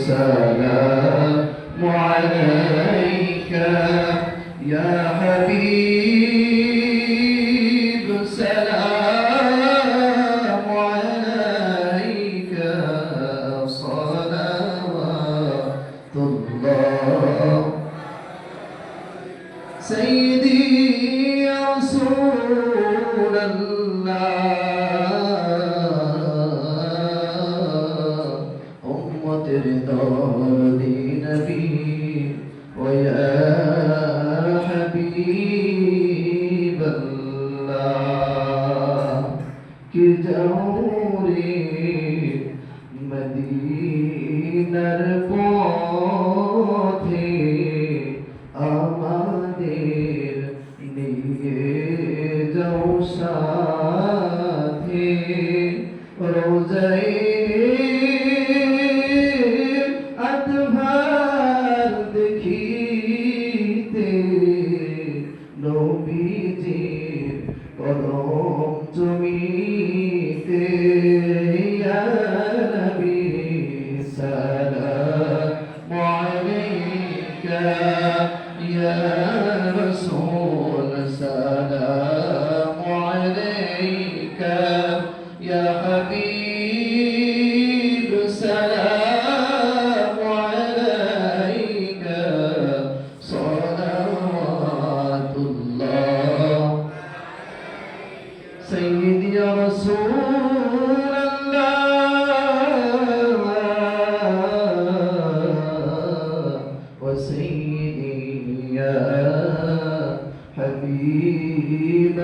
السلام عليك يا حبيب. السلام عليك صلوات الله. سيدي رسول الله. يا نبي ويا حبيب مدينة ربوع يا رسول سلام عليك يا حبيب.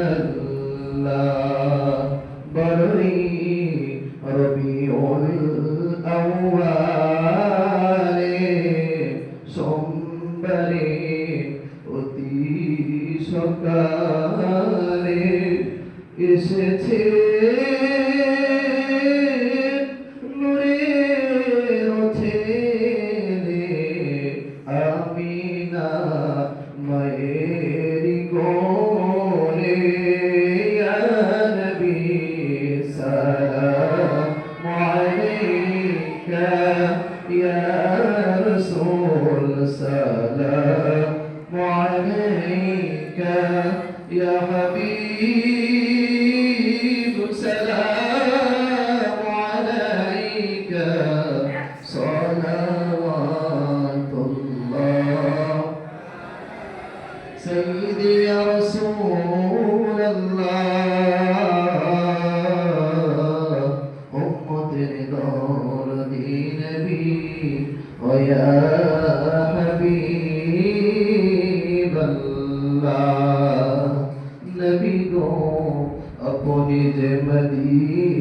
আল্লাহ বড়ই রবিউল আউয়ালে সোমবারে অতি সকালে এসেছে রাসূল সালাম আলাইকা ইয়া হাবিব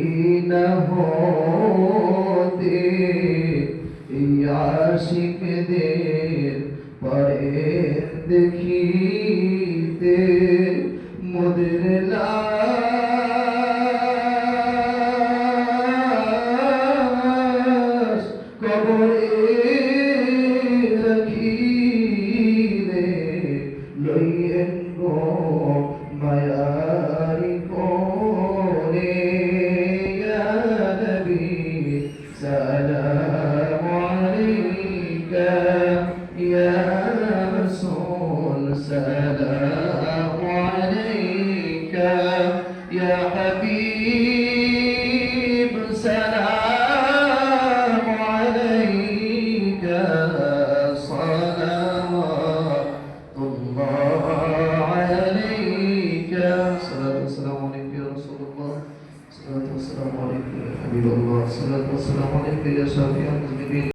মদিনা হতে এই আশিকদের পরে দেখিতে মোদের লাশ কবরে রাখিলে লইয়েন গো Habibullah sallallahu aleyhi ve sellem